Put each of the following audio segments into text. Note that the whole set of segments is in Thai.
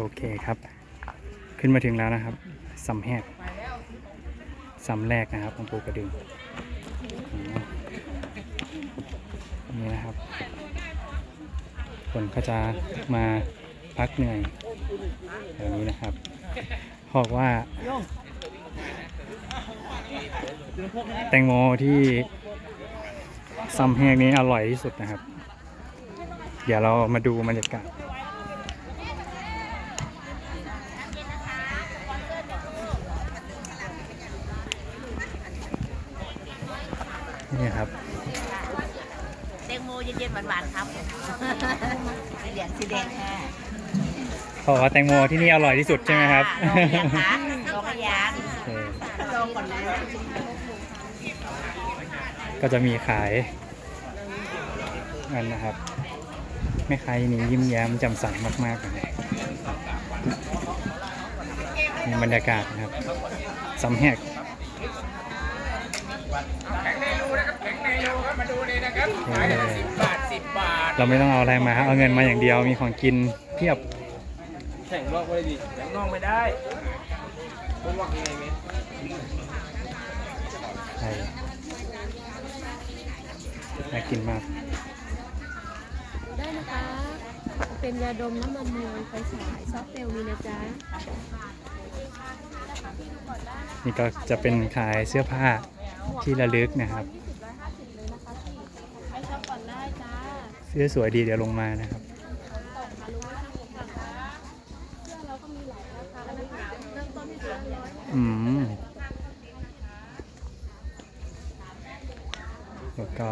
โอเคครับ ขึ้นมาถึงแล้วนะครับสำแหกสำแรกนะครับของปูกระดึงนี่นะครับ คนก็จะมาพักเหนื่อยแบบนี้นะครับบอกว่า แตงโมที่ซัมแฮกนี้อร่อยที่สุดนะครับ เดี๋ยวเรามาดูบรรยากาศ นี่ครับแตงโมเย็นๆหวานๆครับสีเหลืองสีแดงค่ะเขาบอกว่าแตงโมที่นี่อร่อยที่สุดใช่ไหมครับลองยังคะลองยังโอเคลองก่อนนะก็จะมีขายกันนะครับแม่ค้านี่ยิ้มแย้มแจ่มใสมากๆเลยมีบรรยากาศนะครับสำแหก มาดูเลยนะครับขายได้สิบบาทสิบบาท เราไม่ต้องเอาอะไรมาครับเอาเงินมาอย่างเดียวมีของกินเพียบแข่งนอกไม่ได้ดิแข่งนอกไม่ได้ผมว่ายังไงไหมใช่น่ากินมาก ได้นะคะ เป็นยาดมน้ำมันมวยไฟฉายซอฟต์เซลล์มีนะจ๊ะ นี่ก็จะเป็นขายเสื้อผ้าที่ระลึกนะครับ เลยนะคะไปช็อปก่อนได้จ้า เสื้อสวยดีเดี๋ยวลงมานะครับมารู้ว่าทางผมก่อนนะเสื้อเราก็มีหลายราคานะคะเริ่มต้นที่ตัวละร้อยอืมแล้วก็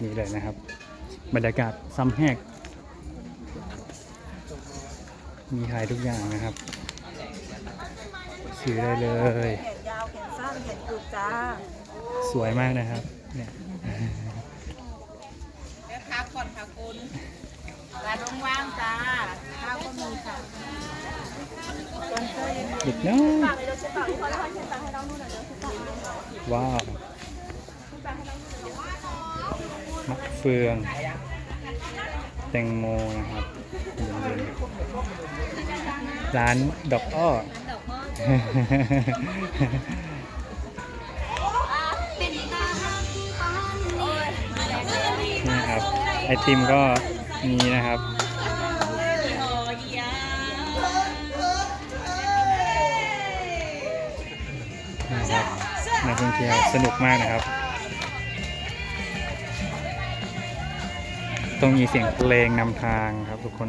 นี่เลยนะครับ บรรยากาศซ้ำแหก มีขายทุกอย่างนะครับ ซื้อได้เลย แขนยาวแขนสั้นแขนกุดจ้า สวยมากนะครับ เนี่ยแล้วค้าก่อ นค่ะคุณร้านว่างๆจ้าข้าวก็มีค่ะสปอนเซอร์ยังมีอีกน้อยฝากเลยเดี๋ยวเช็คต่อที่พอแล้วให้เช็คต่อให้น้องดูหน่อยเดี๋ยวเช็คต่อให้ว้าวมะเฟือง แตงโมนะครับเย็นๆร้านดอกอ้อนี่นะครับ ไอติมก็มีนะครับ นะครับนักท่องเที่ยวสนุกมากนะครับ ต้องมีเสียงเพลงนำทางครับทุกคน